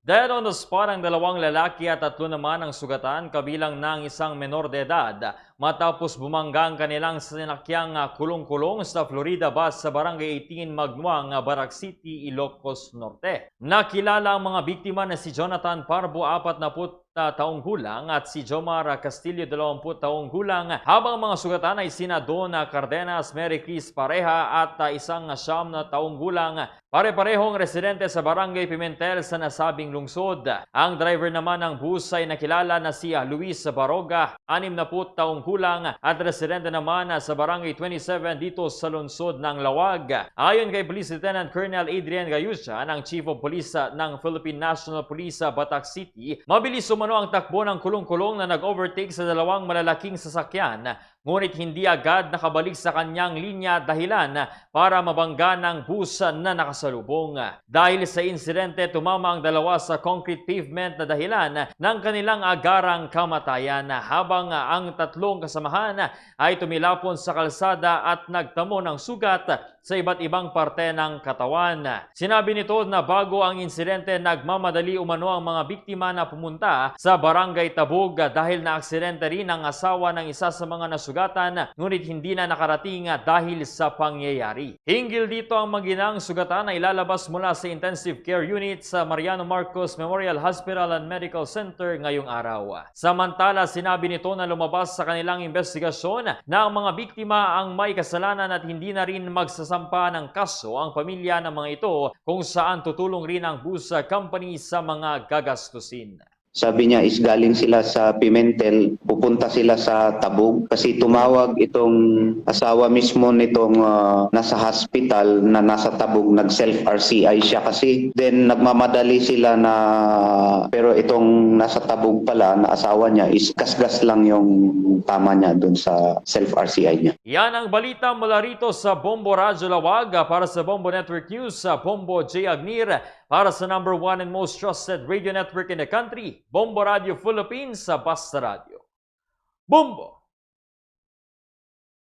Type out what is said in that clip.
Dead on the spot ang dalawang lalaki at tatlo naman ang sugatan kabilang ng isang menor de edad matapos bumangga ang kanilang sinakyang ah, kulong-kulong sa Florida bus sa Barangay 18 Magnuang, ah, Barak City, Ilocos Norte. Nakilala ang mga biktima na si Jonathan Parbo, 40 na taong gulang at si Jomar Castillo, 20 taong gulang habang ang mga sugatan ay sina Don Cardenas, Mary Chris Pareha at ah, isang siyam na taong gulang Pare-parehong residente sa Barangay Pimentel sa nasabing lungsod. Ang driver naman ng bus ay nakilala na si Luis Baroga, 60 taong gulang at residente naman sa Barangay 27 dito sa lungsod ng Lawag. Ayon kay Police Lieutenant Colonel Adrian Gayusha ng Chief of Police ng Philippine National Police Batak City, mabilis umano ang takbo ng kulong-kulong na nag-overtake sa dalawang malalaking sasakyan ngunit hindi agad nakabalik sa kanyang linya dahilan para mabangga ng bus na nakasalubong. Dahil sa insidente, tumama ang dalawa sa concrete pavement na dahilan ng kanilang agarang kamatayan habang ang tatlong kasamahan ay tumilapon sa kalsada at nagtamo ng sugat sa iba't ibang parte ng katawan. Sinabi nito na bago ang insidente, nagmamadali umano ang mga biktima na pumunta sa barangay Tabog dahil na aksidente rin ang asawa ng isa sa mga nasugatan ngunit hindi na nakarating dahil sa pangyayari. Hinggil dito ang maginang sugatan na ilalabas mula sa intensive care unit sa Mariano Marcos Memorial Hospital and Medical Center ngayong araw. Samantala, sinabi nito na lumabas sa kanilang investigasyon na ang mga biktima ang may kasalanan at hindi na rin magsasampa ng kaso ang pamilya ng mga ito kung saan tutulong rin ang bus company sa mga gagastusin. Sabi niya is galing sila sa Pimentel, pupunta sila sa Tabog kasi tumawag itong asawa mismo nitong ah, nasa hospital na nasa Tabog, nag-self RCI siya kasi. Then nagmamadali sila na pero itong nasa Tabog pala na asawa niya is kasgas lang yung tama niya doon sa self RCI niya. Yan ang balita mula rito sa Bombo Radyo Lawag para sa Bombo Network News sa Bombo J. Agnir para sa number one and most trusted radio network in the country, Bombo Radio Philippines sa Basta Radio. Bombo!